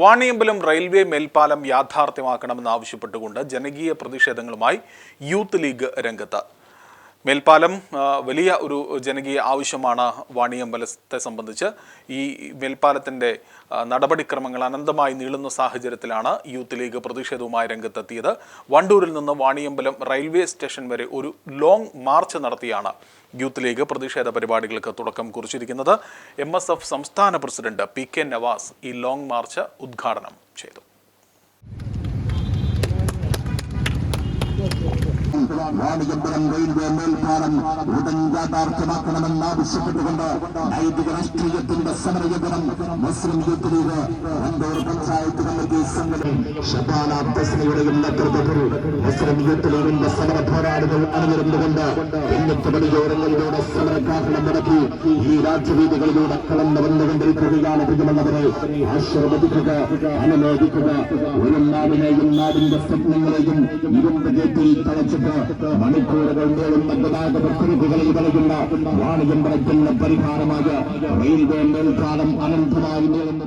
Vaniyambalam railway മേൽപ്പാലം യാഥാർത്ഥ്യമാക്കണമെന്നാവശ്യപ്പെട്ടുകൊണ്ട് ജനകീയ പ്രതിഷേധങ്ങളുമായി youth league രംഗത്ത്. മേൽപ്പാലം വലിയ ഒരു ജനകീയ ആവശ്യമാണ് വാണിയമ്പലത്തെ സംബന്ധിച്ച്. ഈ മേൽപ്പാലത്തിന്റെ നടപടിക്രമങ്ങൾ അനന്തമായി നീളുന്ന സാഹചര്യത്തിലാണ് യൂത്ത് ലീഗ് പ്രതിഷേധവുമായി രംഗത്തെത്തിയത്. വണ്ടൂരിൽ നിന്ന് വാണിയമ്പലം റെയിൽവേ സ്റ്റേഷൻ വരെ ഒരു ലോങ് മാർച്ച് നടത്തിയാണ് യൂത്ത് ലീഗ് പ്രതിഷേധ പരിപാടികൾക്ക് തുടക്കം കുറിച്ചിരിക്കുന്നത്. എം എസ് എഫ് സംസ്ഥാന പ്രസിഡന്റ് പി കെ നവാസ് ഈ ലോങ് മാർച്ച് ഉദ്ഘാടനം ചെയ്തു. വാണിയമ്പലം റെയിൽവേ മേൽപ്പാലം ഉടൻ യാഥാർത്ഥ്യമാക്കണമെന്ന് ആവശ്യപ്പെട്ടുകൊണ്ട് നൈതിക രാഷ്ട്രീയത്തിന്റെ സമരയന്ത്രം Muslim youth league Wandoor panchayat committee സംഘടന ഷബാന അബ്ദസിനയുടെയും നേതൃത്വത്തിൽ മുസ്ലിം യൂത്ത് ലീഗിന്റെ സമര പോരാളികൾ അണിനിരുന്നുകൊണ്ട് ഇന്നത്തെ വെളിയോരങ്ങളിലൂടെ സമരകാരണം നടത്തി ഈ രാജ്യവീതികളിലൂടെ കടന്നു വന്നുകൊണ്ടിരിക്കുകയാണ് പിന്നുള്ളവരെ ആശീർവദിക്കുക അനുമോദിക്കുക. ഒരു നാടിനെയും നാടിന്റെ സ്വപ്നങ്ങളെയും ഇരുമ്പ് ഗേറ്റിൽ തളച്ചിട്ട് மணிக்கூறுகள் மேலும் வந்ததாக குறிப்புகளை வழங்குகின்றார் வாணிகம் படத்தில் பரிகாரமாக ரயில்வே மேல் காலம் அனந்தமாக மேலும்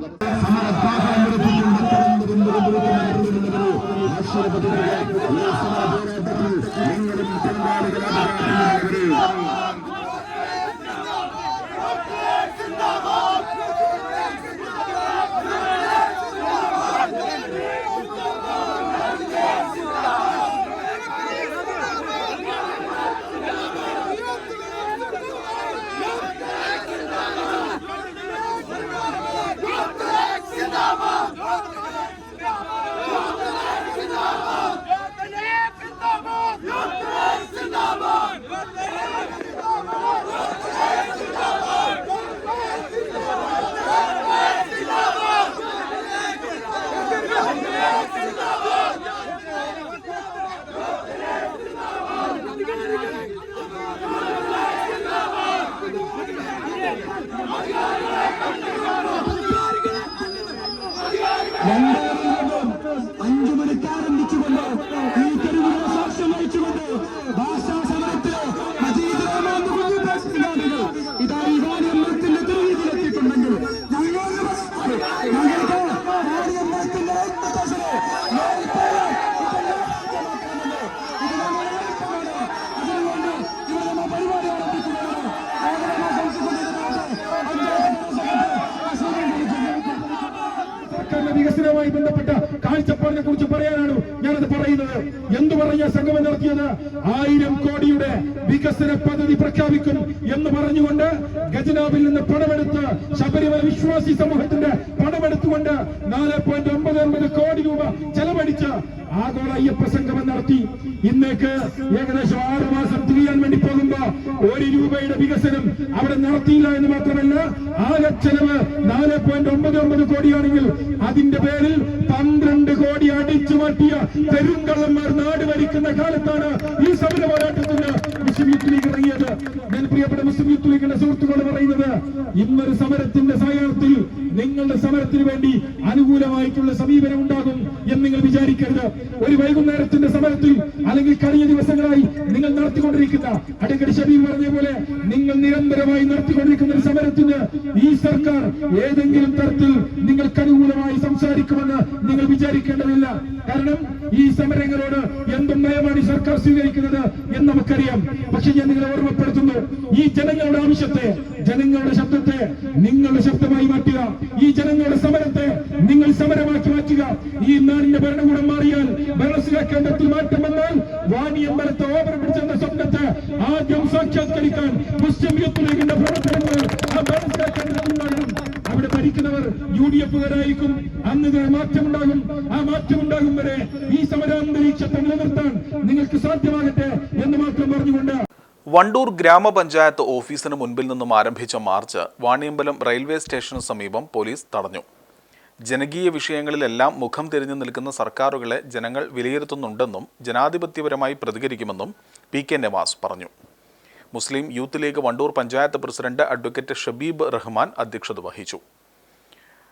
ആശീർവദിക്കുക കുറിച്ച് പറയാനാണ് ഞാനത് പറയുന്നത്. എന്തു പറഞ്ഞ സംഗമം നടത്തിയത്? ആയിരം കോടിയുടെ വികസന പദ്ധതി പ്രഖ്യാപിക്കും എന്ന് പറഞ്ഞുകൊണ്ട് ഖജനാവിൽ നിന്ന് പണമെടുത്ത് ശബരിമല വിശ്വാസി സമൂഹത്തിന്റെ പണമെടുത്തുകൊണ്ട് നാല് പോയിന്റ് ഒമ്പത് ഒമ്പത് കോടി രൂപ ചെലവഴിച്ച് ആഗോള അയ്യപ്പ സംഗമം നടത്തി. ഇന്നേക്ക് ഏകദേശം ആറു മാസം തിരിയാൻ വേണ്ടി പോകുമ്പോ ഒരു രൂപയുടെ വികസനം അവിടെ നടത്തിയില്ല എന്ന് മാത്രമല്ല ആകെ ചെലവ് നാല് പോയിന്റ് ഒമ്പത് ഒമ്പത് കോടിയാണെങ്കിൽ അതിന്റെ പേരിൽ പന്ത്രണ്ട് കോടി അടിച്ചു മാറ്റിയ പെരുങ്കള്ളന്മാർ നാട് ഭരിക്കുന്ന കാലത്താണ് ഈ സമര പോരാട്ടത്തിന് മുസ്ലിം യൂത്ത് ലീഗ് ഇറങ്ങിയത്. ഞാൻ പ്രിയപ്പെട്ട മുസ്ലിം യൂത്ത് ലീഗിന്റെ സുഹൃത്തുക്കൾ പറയുന്നത് ഇന്നൊരു സമരത്തിന്റെ സായാഹ്നത്തിൽ നിങ്ങളുടെ സമരത്തിന് വേണ്ടി അനുകൂലമായിട്ടുള്ള സമീപനം ഉണ്ടാകും എന്ന് നിങ്ങൾ വിചാരിക്കരുത്. ഒരു വൈകുന്നേരത്തിന്റെ സമരത്തിൽ അല്ലെങ്കിൽ കഴിഞ്ഞ ദിവസങ്ങളായി നിങ്ങൾ നടത്തിക്കൊണ്ടിരിക്കുന്ന അടിക്കടി ഷബീബ് പറഞ്ഞ പോലെ നിങ്ങൾ നിരന്തരമായി നടത്തിക്കൊണ്ടിരിക്കുന്ന ഒരു സമരത്തിന് ഈ സർക്കാർ ഏതെങ്കിലും തരത്തിൽ നിങ്ങൾക്ക് അനുകൂലമായി സംസാരിക്കുമെന്ന് നിങ്ങൾ വിചാരിക്കേണ്ടതില്ല. കാരണം ഈ സമരങ്ങളോട് എന്തും നയമാണ് ഈ സർക്കാർ സ്വീകരിക്കുന്നത് എന്ന് നമുക്കറിയാം പക്ഷെ ഞാൻ നിങ്ങളെ ഓർമ്മപ്പെടുത്തുന്നു. ഈ ജനങ്ങളുടെ ആവശ്യത്തെ ജനങ്ങളുടെ ശബ്ദത്തെ നിങ്ങളുടെ ശബ്ദമായി മാറ്റുക. ഈ ജനങ്ങളുടെ സമരത്തെ നിങ്ങൾ സമരമാക്കി മാറ്റുക. ഈ നാടിന്റെ ഭരണകൂടം മാറിയാൽ ഭരണസിലാക്കേണ്ടത്തിൽ മാറ്റം വന്നാൽ വാണിയമ്പലത്തെ ഓവർ പിടിച്ചെന്ന സ്വപ്നത്തെ ആദ്യം സാക്ഷാത്കരിക്കാൻ മുസ്ലിം യൂത്ത് ലീഗിന്റെ പ്രവർത്തനങ്ങൾ ഉണ്ടാകണം അവിടെ ഭരിക്കുന്നവർ യു ഡി എഫുകാരായിരിക്കും അന്ന് മാറ്റമുണ്ടാകും. ആ മാറ്റമുണ്ടാകും വരെ ഈ സമരാന്തരീക്ഷത്തെ നിലനിർത്താൻ നിങ്ങൾക്ക് സാധ്യമാകട്ടെ എന്ന് മാത്രം പറഞ്ഞുകൊണ്ട് വണ്ടൂർ ഗ്രാമപഞ്ചായത്ത് ഓഫീസിന് മുൻപിൽ നിന്നും ആരംഭിച്ച മാർച്ച് വാണിയമ്പലം റെയിൽവേ സ്റ്റേഷന് സമീപം പോലീസ് തടഞ്ഞു. ജനകീയ വിഷയങ്ങളിലെല്ലാം മുഖം തിരിഞ്ഞു നിൽക്കുന്ന സർക്കാരുകളെ ജനങ്ങൾ വിലയിരുത്തുന്നുണ്ടെന്നും ജനാധിപത്യപരമായി പ്രതികരിക്കുമെന്നും പി കെ നവാസ് പറഞ്ഞു. മുസ്ലിം youth league Wandoor panchayat president advocate Shabeeb Rahman അധ്യക്ഷത വഹിച്ചു.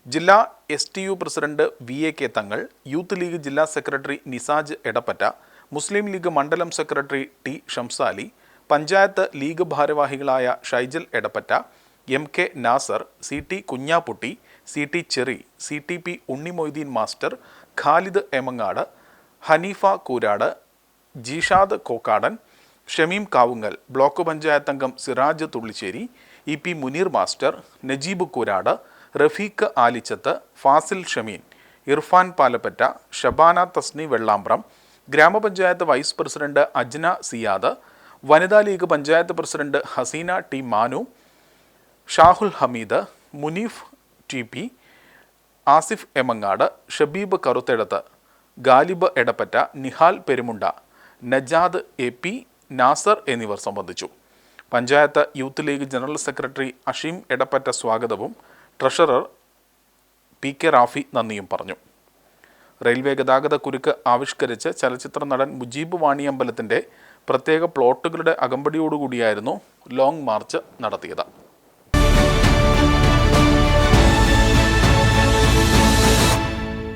ജില്ലാ S T U president V A K Thangal Youth League ജില്ലാ സെക്രട്ടറി നിസാജ് എടപ്പറ്റ മുസ്ലിം ലീഗ് മണ്ഡലം secretary T Shamsali panchayat league ഭാരവാഹികളായ Shaijal Edappatta M K Nasar C T Kunhapputty C T Cherry C T P Unnimoideen master Khalid Emangad Haneefa Koorad Jeeshad Kokkadan Shameem Kavungal block panchayat അംഗം Siraj Thullisseri E P Muneer master Najeeb Koorad Rafeeq Alichath Fasil Shameen Irfan Palappatta Shabana Tasni Vellambram grama panchayat vice president Ajna Siyad Vanitha League panchayat president Haseena T Manu Shahul Hameed Muneef T P Asif Emangad Shabeeb Karuthedath Galib Edappatta Nihal Perumunda Najad A P Nasar എന്നിവർ സംബന്ധിച്ചു. Panchayat youth league general secretary Asheem Edappatta സ്വാഗതവും treasurer P K Rafi നന്ദിയും പറഞ്ഞു. Railway ഗതാഗത കുരുക്ക് ആവിഷ്കരിച്ച് ചലച്ചിത്ര നടൻ മുജീബ് വാണിയമ്പലത്തിന്റെ പ്രത്യേക പ്ലോട്ടുകളുടെ അകമ്പടിയോടുകൂടിയായിരുന്നു ലോങ് മാർച്ച് നടത്തിയത്.